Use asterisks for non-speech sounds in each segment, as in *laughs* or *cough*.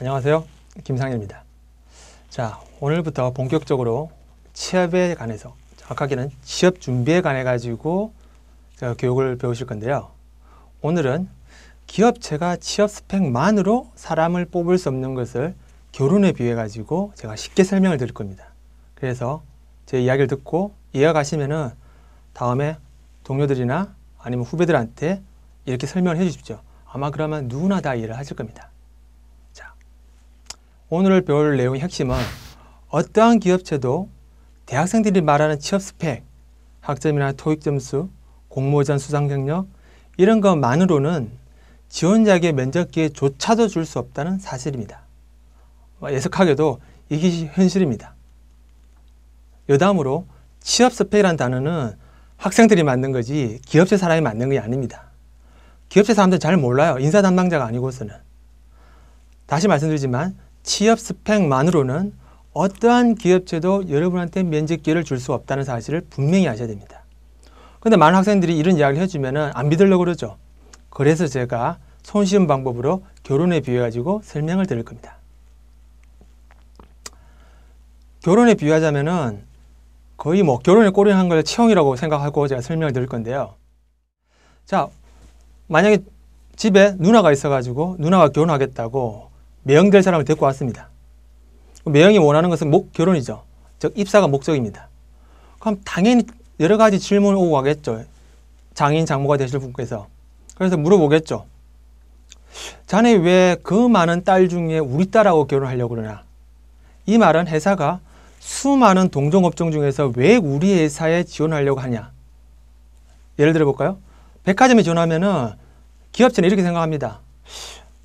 안녕하세요. 김상현입니다. 자, 오늘부터 본격적으로 취업에 관해서 정확하게는 취업 준비에 관해 가지고 제가 교육을 배우실 건데요. 오늘은 기업체가 취업 스펙만으로 사람을 뽑을 수 없는 것을 결혼에 비해 가지고 제가 쉽게 설명을 드릴 겁니다. 그래서 제 이야기를 듣고 이해가 가시면은 다음에 동료들이나 아니면 후배들한테 이렇게 설명을 해 주십시오. 아마 그러면 누구나 다 이해를 하실 겁니다. 자, 오늘 배울 내용의 핵심은 어떠한 기업체도 대학생들이 말하는 취업 스펙, 학점이나 토익 점수, 공모전 수상 경력 이런 것만으로는 지원자에게 면접 기회조차도 줄 수 없다는 사실입니다. 예석하게도 이게 현실입니다. 여담으로 취업 스펙이라는 단어는 학생들이 만든 거지 기업체 사람이 만든 게 아닙니다. 기업체 사람들 잘 몰라요. 인사 담당자가 아니고서는. 다시 말씀드리지만 취업 스펙만으로는 어떠한 기업체도 여러분한테 면접 기회를 줄 수 없다는 사실을 분명히 아셔야 됩니다. 근데 많은 학생들이 이런 이야기를 해주면 안 믿으려고 그러죠. 그래서 제가 손쉬운 방법으로 결혼에 비유해 가지고 설명을 드릴 겁니다. 결혼에 비유하자면은 거의 뭐 결혼에 꼬리한 걸 채용이라고 생각하고 제가 설명을 드릴 건데요. 자, 만약에 집에 누나가 있어가지고 누나가 결혼하겠다고 매형될 사람을 데리고 왔습니다. 매형이 원하는 것은 목 결혼이죠. 즉 입사가 목적입니다. 그럼 당연히 여러 가지 질문을 오고 가겠죠. 장인 장모가 되실 분께서 그래서 물어보겠죠. 자네 왜 그 많은 딸 중에 우리 딸하고 결혼하려고 그러나? 이 말은 회사가 수많은 동종업종 중에서 왜 우리 회사에 지원하려고 하냐? 예를 들어 볼까요? 백화점에 지원하면은 기업체는 이렇게 생각합니다.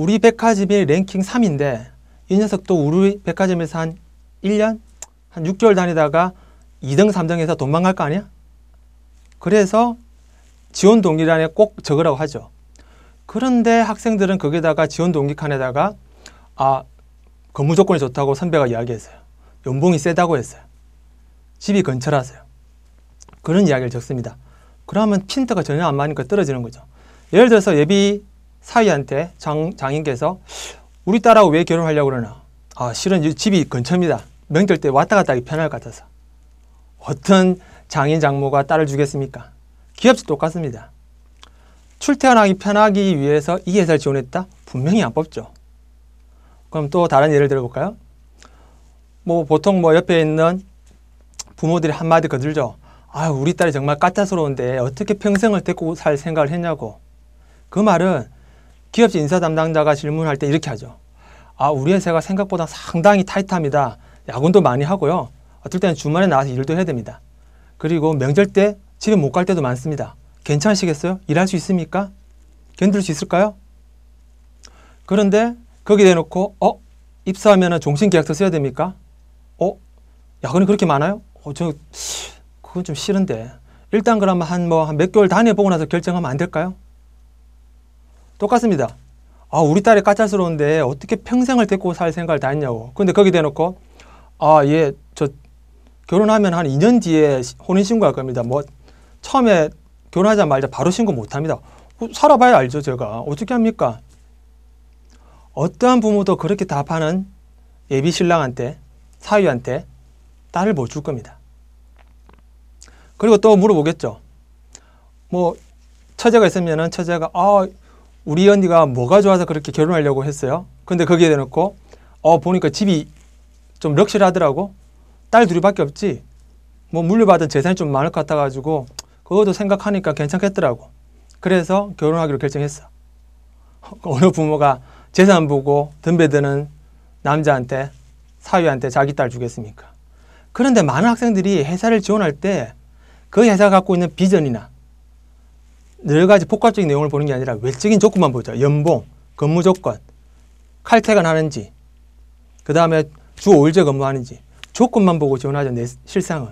우리 백화점이 랭킹 3인데 이 녀석도 우리 백화점에서 한 1년? 한 6개월 다니다가 2등, 3등에서 도망갈 거 아니야? 그래서 지원 동기란에 꼭 적으라고 하죠. 그런데 학생들은 거기다가 지원 동기 칸에다가 아, 근무 조건이 좋다고 선배가 이야기했어요. 연봉이 세다고 했어요. 집이 근처라서요. 그런 이야기를 적습니다. 그러면 핀트가 전혀 안 맞으니까 떨어지는 거죠. 예를 들어서 예비 사위한테 장, 장인께서 우리 딸하고 왜 결혼하려고 그러나? 아, 실은 집이 근처입니다. 명절 때 왔다 갔다 하기 편할 것 같아서. 어떤 장인 장모가 딸을 주겠습니까? 기업도 똑같습니다. 출퇴근하기 편하기 위해서 이 회사를 지원했다? 분명히 안 뽑죠. 그럼 또 다른 예를 들어볼까요? 뭐 보통 뭐 옆에 있는 부모들이 한마디 거들죠. 아, 우리 딸이 정말 까탈스러운데 어떻게 평생을 데리고 살 생각을 했냐고. 그 말은 기업체 인사 담당자가 질문할 때 이렇게 하죠. 아, 우리 회사가 생각보다 상당히 타이트합니다. 야근도 많이 하고요. 어떨 때는 주말에 나와서 일도 해야 됩니다. 그리고 명절 때 집에 못 갈 때도 많습니다. 괜찮으시겠어요? 일할 수 있습니까? 견딜 수 있을까요? 그런데 거기 대놓고 어? 입사하면 종신계약서 써야 됩니까? 어? 야근이 그렇게 많아요? 어, 저 그건 좀 싫은데 일단 그러면 한 뭐 한 몇 개월 다녀보고 나서 결정하면 안 될까요? 똑같습니다. 아 우리 딸이 까탈스러운데 어떻게 평생을 데리고 살 생각을 다 했냐고. 근데 거기 대놓고 아얘저 결혼하면 한 2년 뒤에 혼인 신고할 겁니다. 뭐 처음에 결혼하자마자 바로 신고 못 합니다. 어, 살아봐야 알죠, 제가. 어떻게 합니까? 어떠한 부모도 그렇게 답하는 예비 신랑한테, 사위한테 딸을 못 줄 겁니다. 그리고 또 물어보겠죠. 뭐, 처제가 있으면은 처제가, 아, 우리 언니가 뭐가 좋아서 그렇게 결혼하려고 했어요? 근데 거기에 대놓고, 어, 보니까 집이 좀 럭셔리하더라고. 딸 둘이밖에 없지. 뭐 물려받은 재산이 좀 많을 것 같아가지고 그것도 생각하니까 괜찮겠더라고. 그래서 결혼하기로 결정했어. *laughs* 어느 부모가 재산 보고 덤벼드는 남자한테 사위한테 자기 딸 주겠습니까? 그런데 많은 학생들이 회사를 지원할 때 그 회사가 갖고 있는 비전이나 여러 가지 복합적인 내용을 보는 게 아니라 외적인 조건만 보죠. 연봉, 근무 조건, 칼퇴근하는지, 그 다음에 주 5일제 근무하는지 조건만 보고 지원하죠. 내 실상은.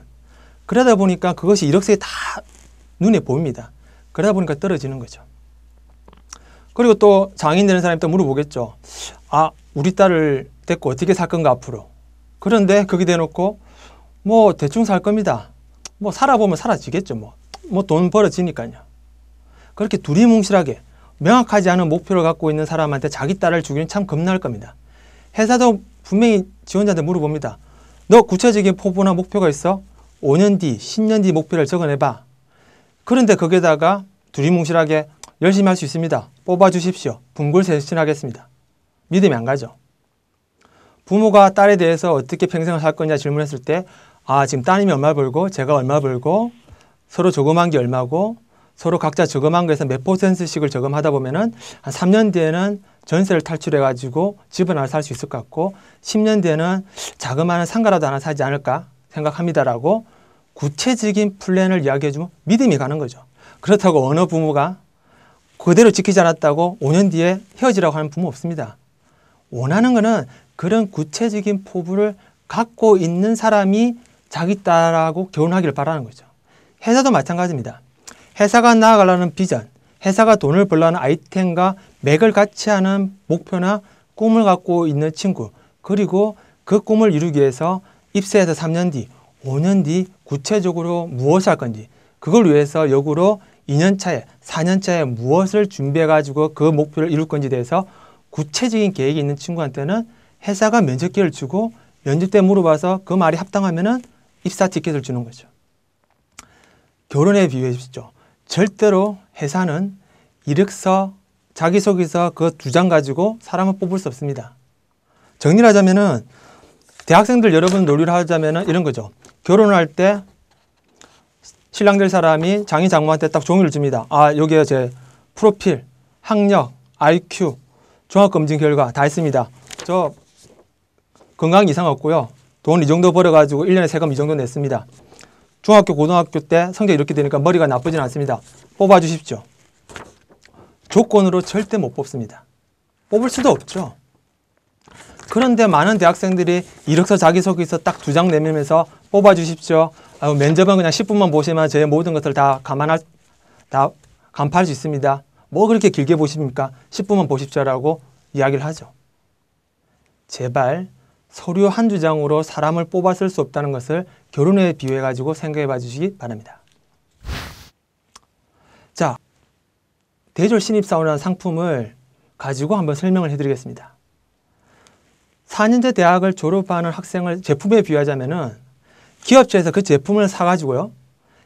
그러다 보니까 그것이 이력서에 다 눈에 보입니다. 그러다 보니까 떨어지는 거죠. 그리고 또 장인 되는 사람이 또 물어보겠죠. 아, 우리 딸을 데리고 어떻게 살 건가 앞으로. 그런데 거기 대놓고 뭐 대충 살 겁니다. 뭐 살아보면 사라지겠죠. 뭐. 뭐 돈 벌어지니까요. 그렇게 두리뭉실하게 명확하지 않은 목표를 갖고 있는 사람한테 자기 딸을 주기는 참 겁날 겁니다. 회사도 분명히 지원자한테 물어봅니다. 너 구체적인 포부나 목표가 있어? 5년 뒤, 10년 뒤 목표를 적어내봐. 그런데 거기에다가 두리뭉실하게 열심히 할 수 있습니다. 뽑아주십시오. 분골쇄신하겠습니다. 믿음이 안 가죠. 부모가 딸에 대해서 어떻게 평생을 살 거냐 질문했을 때, 아, 지금 따님이 얼마 벌고, 제가 얼마 벌고, 서로 저금한 게 얼마고, 서로 각자 저금한 거에서 몇 퍼센트씩을 저금하다 보면은 한 3년 뒤에는 전세를 탈출해 가지고 집을 하나 살 수 있을 것 같고, 10년 뒤에는 자그마한 상가라도 하나 사지 않을까 생각합니다라고 구체적인 플랜을 이야기해 주면 믿음이 가는 거죠. 그렇다고 어느 부모가 그대로 지키지 않았다고 5년 뒤에 헤어지라고 하는 부모 없습니다. 원하는 거는 그런 구체적인 포부를 갖고 있는 사람이 자기 딸하고 결혼하기를 바라는 거죠. 회사도 마찬가지입니다. 회사가 나아가려는 비전, 회사가 돈을 벌려는 아이템과 맥을 같이 하는 목표나 꿈을 갖고 있는 친구, 그리고 그 꿈을 이루기 위해서 입사해서 3년 뒤, 5년 뒤 구체적으로 무엇을 할 건지, 그걸 위해서 역으로 2년 차에, 4년 차에 무엇을 준비해 가지고 그 목표를 이룰 건지에 대해서 구체적인 계획이 있는 친구한테는 회사가 면접 기회를 주고 면접 때 물어봐서 그 말이 합당하면은 입사 티켓을 주는 거죠. 결혼에 비유해 주시죠. 절대로 회사는 이력서, 자기소개서 그 두 장 가지고 사람을 뽑을 수 없습니다. 정리를 하자면은 대학생들 여러분 논리를 하자면은 이런 거죠. 결혼을 할때 신랑 될 사람이 장인 장모한테 딱 종이를 줍니다. 아, 여기에 제 프로필, 학력, IQ, 종합검진 결과 다 있습니다. 저 건강 이상 없고요. 돈 이 정도 벌어가지고 1년에 세금 이 정도 냈습니다. 중학교, 고등학교 때 성적 이렇게 되니까 머리가 나쁘진 않습니다. 뽑아주십시오. 조건으로 절대 못 뽑습니다. 뽑을 수도 없죠. 그런데 많은 대학생들이 이력서 자기소개서 딱 두 장 내밀면서 뽑아주십시오. 아, 면접은 그냥 10분만 보시면 제 모든 것을 다 감안할, 다 간파할 수 있습니다. 뭐 그렇게 길게 보십니까? 10분만 보십시오라고 이야기를 하죠. 제발 서류 한두 장으로 사람을 뽑았을 수 없다는 것을 결혼에 비유해 가지고 생각해 봐 주시기 바랍니다. 자, 대졸 신입사원이라는 상품을 가지고 한번 설명을 해드리겠습니다. 4년제 대학을 졸업하는 학생을 제품에 비유하자면은 기업체에서 그 제품을 사가지고요.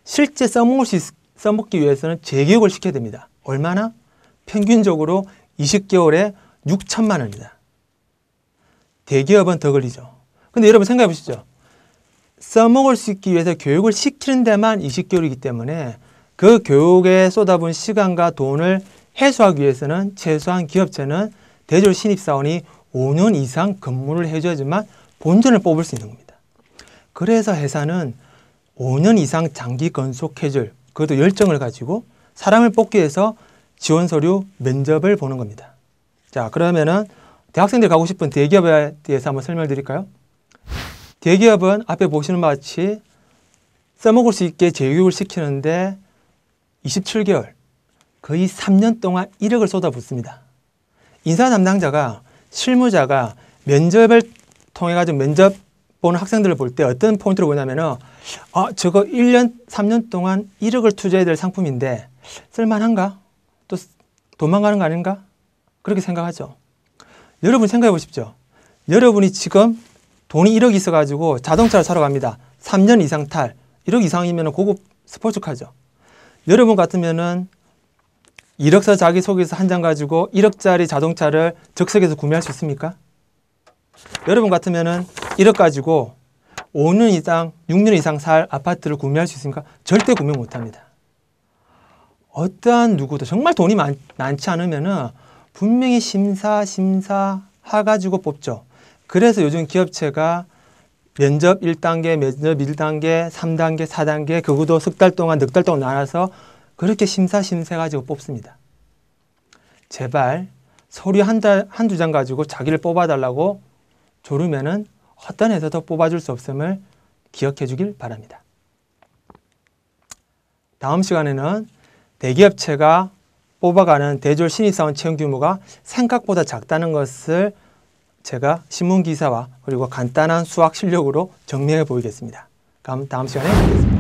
실제 써먹을 수 있, 써먹기 위해서는 재교육을 시켜야 됩니다. 얼마나? 평균적으로 20개월에 6천만 원입니다. 대기업은 더 걸리죠. 근데 여러분 생각해 보시죠. 써먹을 수 있기 위해서 교육을 시키는 데만 20개월이기 때문에 그 교육에 쏟아부은 시간과 돈을 해소하기 위해서는 최소한 기업체는 대졸 신입사원이 5년 이상 근무를 해줘야지만 본전을 뽑을 수 있는 겁니다. 그래서 회사는 5년 이상 장기 건속해줄 그것도 열정을 가지고 사람을 뽑기 위해서 지원 서류 면접을 보는 겁니다. 자 그러면은 대학생들 가고 싶은 대기업에 대해서 한번 설명드릴까요? 대기업은 앞에 보시는 바 같이 써먹을 수 있게 재교육을 시키는데 27개월, 거의 3년 동안 1억을 쏟아붓습니다. 인사 담당자가 실무자가 면접을 통해 가지고 면접 보는 학생들을 볼 때 어떤 포인트를 보냐면은 아 저거 1년 3년 동안 1억을 투자해야 될 상품인데 쓸만한가? 또 도망가는 거 아닌가? 그렇게 생각하죠. 여러분 생각해 보십시오. 여러분이 지금 돈이 1억 있어 가지고 자동차를 사러 갑니다. 3년 이상 탈 1억 이상이면 고급 스포츠카죠. 여러분 같으면은 이력서 자기소개서 한 장 가지고 1억짜리 자동차를 적석에서 구매할 수 있습니까? 여러분 같으면은 1억 가지고 5년 이상, 6년 이상 살 아파트를 구매할 수 있습니까? 절대 구매 못 합니다. 어떠한 누구도 정말 돈이 많, 많지 않으면은 분명히 심사, 심사 해가지고 뽑죠. 그래서 요즘 기업체가 면접 1단계, 면접 1단계, 3단계, 4단계, 그것도 석 달 동안, 넉 달 동안 나눠서 그렇게 심사심사 가지고 뽑습니다. 제발 서류 한 달, 한두 장 가지고 자기를 뽑아달라고 조르면은 어떤 회사도 뽑아줄 수 없음을 기억해 주길 바랍니다. 다음 시간에는 대기업체가 뽑아가는 대졸 신입사원 채용 규모가 생각보다 작다는 것을 제가 신문 기사와 그리고 간단한 수학 실력으로 정리해 보이겠습니다. 그럼 다음 시간에 뵙겠습니다.